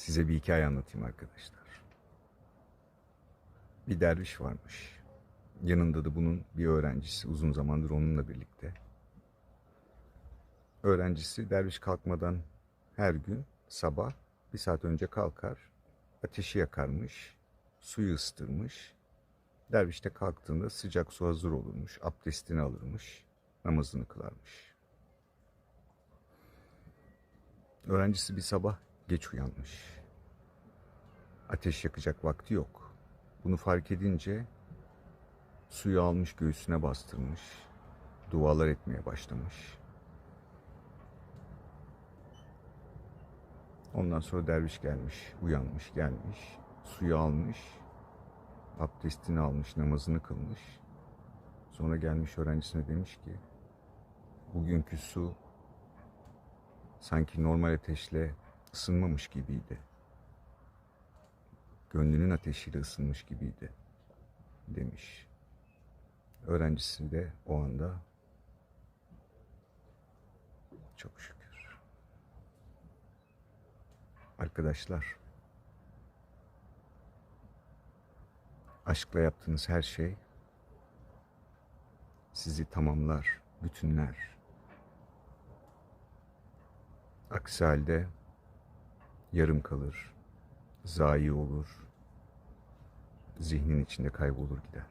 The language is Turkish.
Size bir hikaye anlatayım arkadaşlar. Bir derviş varmış. Yanında da bunun bir öğrencisi uzun zamandır onunla birlikte. Öğrencisi derviş kalkmadan her gün sabah bir saat önce kalkar, ateşi yakarmış, suyu ısıtırmış. Derviş de kalktığında sıcak su hazır olurmuş, abdestini alırmış, namazını kılarmış. Öğrencisi bir sabah geç uyanmış. Ateş yakacak vakti yok. Bunu fark edince suyu almış göğsüne bastırmış. Dualar etmeye başlamış. Ondan sonra derviş gelmiş, uyanmış, gelmiş. Suyu almış, abdestini almış, namazını kılmış. Sonra gelmiş öğrencisine demiş ki, bugünkü su sanki normal ateşle ısınmamış gibiydi. Gönlünün ateşiyle ısınmış gibiydi demiş. Öğrencisi de o anda çok şükür. Arkadaşlar aşkla yaptığınız her şey sizi tamamlar, bütünler. Aksi halde yarım kalır, zayi olur, zihnin içinde kaybolur gider.